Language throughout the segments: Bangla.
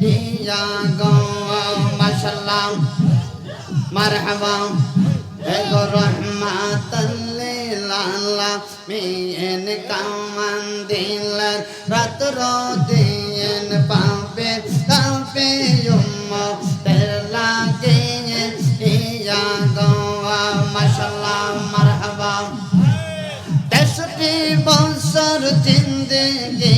ইয়া গো মাশাল্লাহ মারহাবা এগো রহমাতাল্লিল আলামিন কামান দিলেন রাত্র দিন পাবে তবে উম্মতের লাগিয়ে ইয়া গো মাশাল্লাহ মারহাবা তেষট্টি বছর জিন্দগি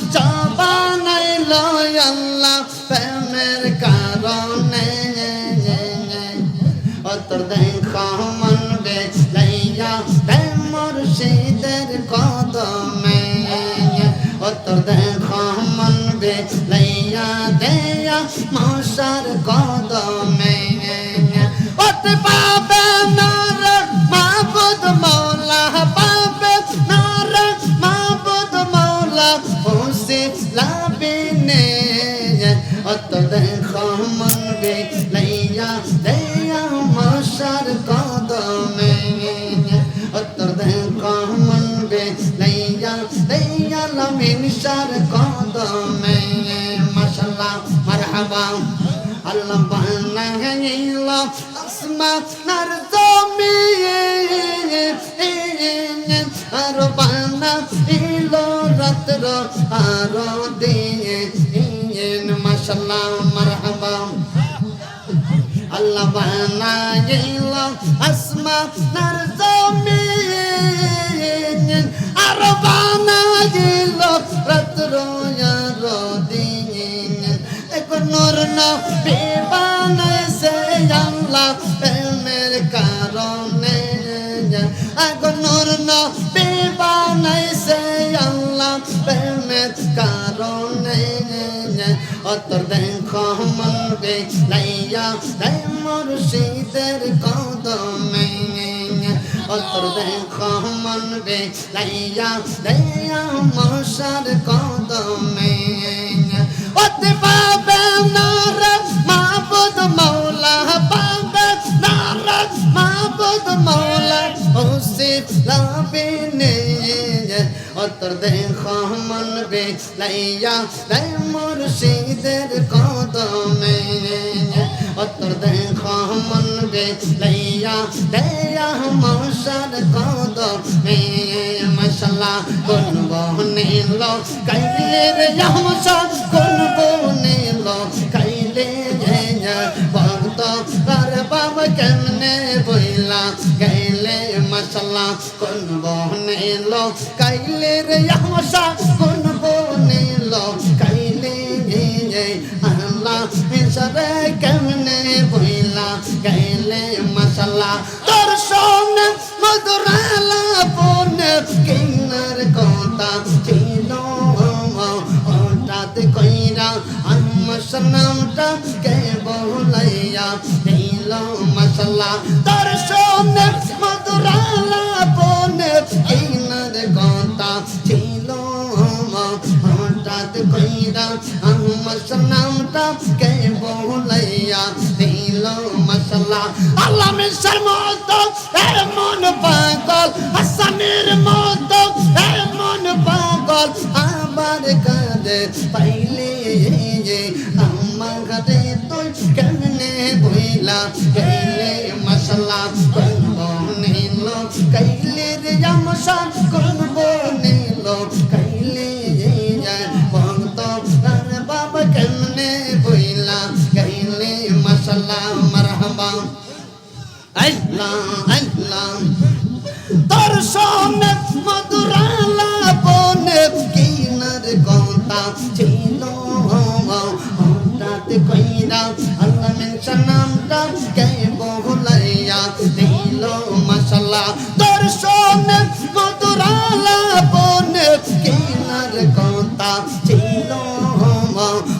মশার কদমে। অত পাবে নর, মাবুদ মৌলা, পাবে নর, মাবুদ মৌলা, হোসে লাবিনে। অত দেখো মন বে লাইয়া দেয়া মশার কদমে। অত দেখো মন বে লাইয়া দেয়া লামিন সার কদমে। মারহাবা আল্লাহ বানাইল আসমা নার জমিন আর বানাইল রাত্র আর দিন মাশাল্লাহ মারহাবা আল্লাহ বানাইল আসমা নার না বানাইছে আল্লাহ প্রেমের কারণে। এক নূর না বানাইছে আল্লাহ প্রেমের কারণে। অতর দেখো মন বে লাইয়া তাই মুর্শিদের কদমে। অতর দেখো মন বে লাইয়া দেয়া মশার কদমে। অতে পাবে নর মাবুদ মৌলা, পাবে নর মাবুদ মৌলা। ওসে লাবিনে অতর দেখো মন বে লাইয়া তাই মুর্শিদের কদমে। অতর দেখো মন বে লাইয়া দেয়া মশার কদমে মশলা কোন বহনে লো কাইলে রে মশা কোন বহনে লো কাইলে ভক্ত আর বাবা কেমনে বইলা গাইলে মশলা কোন বহনে লো কাইলে রে মশা কোন বহনে মিশরে কেমনে বইলা, গাইলে মশলা তোর সোনে মধুরালা পনে কিনার কথা ছিল। হঠাৎ কইরা আমার নামটা কে বলাইয়া দিল মশলা তোর সোনে মধুরালা পনে কিনার কইরা নামটা কে বলাইয়া দিল মশলা আল্লাহ মিশর মতো এমন পাগল, হাসানের মতো এমন পাগল, আমার কাছে পাইলে আমার কাছে তুই কেমনে বইলা গেলে মশলা নিল আমসান করব নীল হঠাৎ কইরা আল্লাহ মেনশন নামটা কে বহুলাইয়া দিল মশলা দর্শন মধুরালা বনে কিনার কথা ছিল।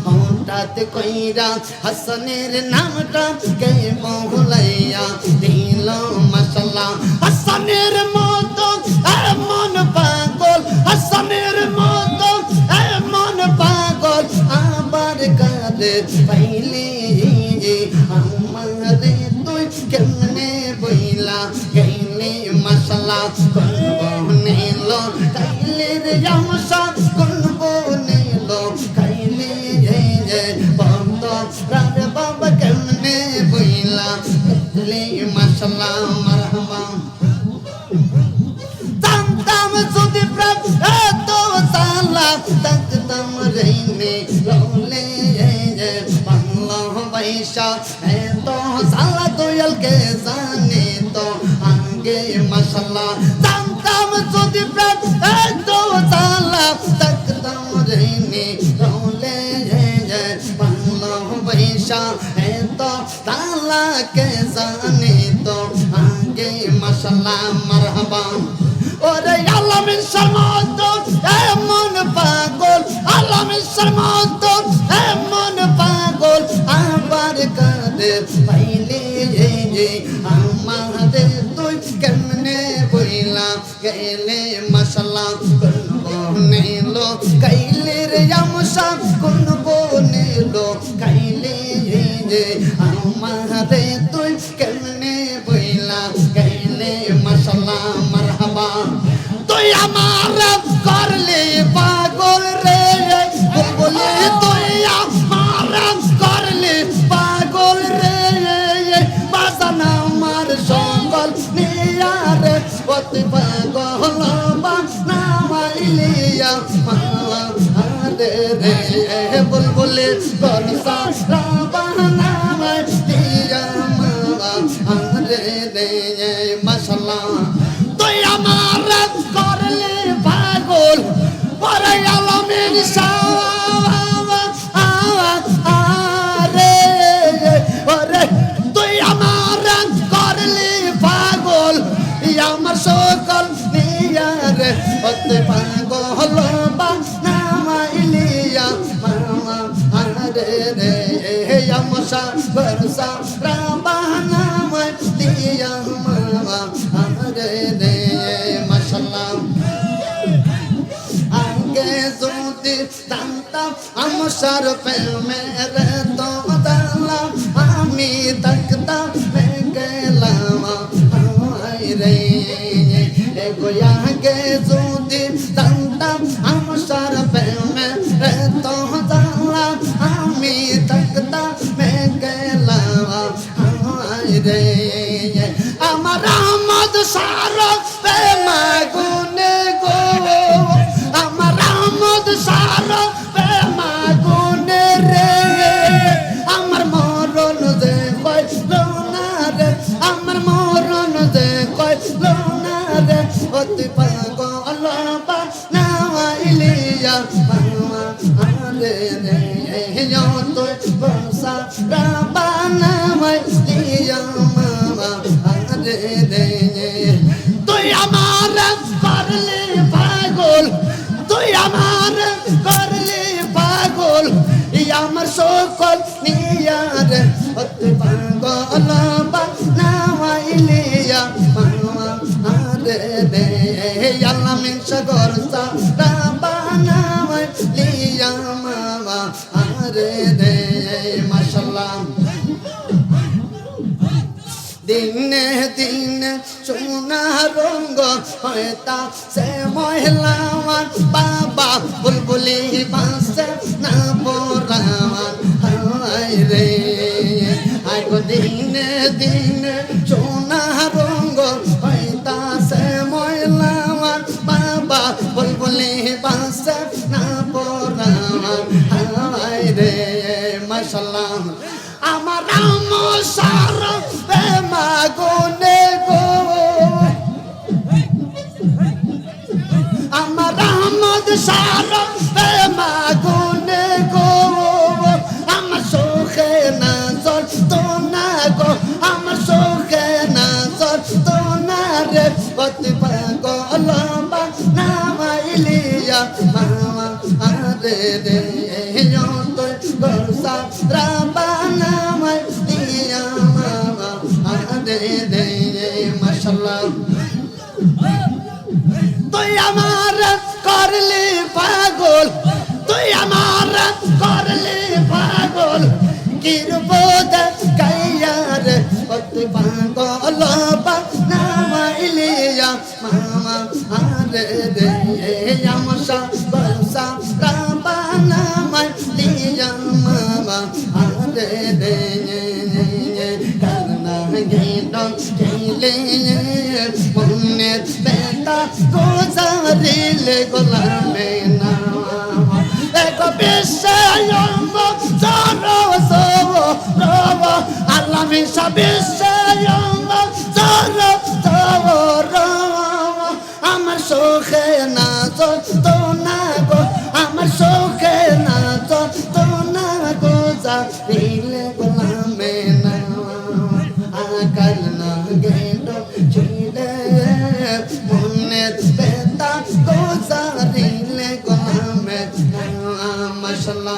হঠাৎ কইরা হাসনের নামটা কে বহুলাইয়া দিল মশলা হাসনের পাইলে আমারে তুই কেমনে বইলা গেলে মশলা করব নিল কাইলে রে আমসা করব নিল কাইলে যে বন্ধ রার বাবা কেমনে বইলা গেলে মশলা মারহাবা জানতাম যদি প্রাণ এত সালা থাকতাম রেনে রোলে বাংলা বাইশা এত সালা দয়ালকে জানে তো আগে মশলা জানতাম যদি প্রাণ এত সালা থাকতাম রেনে রোলে বাংলা বাইশা এত সালা কে জানে তো আগে মশলা মারহাবা। ওরে আলামিন শর্মান্ত এমন পাগল আলামিন শর্মান্ত এমন গেলে মশলা নিল? কাইলে রে আমসা, কোন নিল? যে আমারে তুই কেমনে বইলা? গেলে মশলা মারহাবা। তুই আমার করলে পাগল অতি পাগল নামাইলিয়া আরে রে বুলবুলে করসা হতে পাগল বা নামাইলিয়া মামা আরে রে আমসা বরসা রাবানা মাই দিয়া, মামা আরে রে মশলা আগে যদি জানতাম আমসার প্রেমের এগো আগে যদি সকল নিয়ার অতি পাগল বানাইলিয়া মামা আরে রে আল্লাহ মিন সাগর সা বানাই লিয়া মামা আরে রে, মাশাআল্লাহ। দিনে দিনে সোনা রঙ্গ হয়তা সে মহিলাওয়ান বাবা, বুলবুলি বাসে না হায় রে। গো দিনে দিনে সোনা রঙ্গ হয়তা সে মহিলা বাবা বুলবুলি বাসে না পরান হায় রে। মাশাল্লাহ। আমার রাম সার মাগুনে গো আমার রহমত সার তুই আমার করলি পাগল তুই আমার করলি পাগল কাইয়ার তুই পাগল নামাইলিয়া মামা আরে রে আমসা বসা রাবা নামাইলিয়া মামা আরে রে। করনা গেল খেলে মনের বেতা গোজারিলে গোলামে না এক বিষয়ম আল্লাহ মিশা বিষয়ম সর সব রব আমার সুখে না তো না গো আমার সুখে না তো না গো যা দিলে গোলামে না আকাল না গেল ছিলে মনের বেতা গোজা দিলে গোলামে মশলা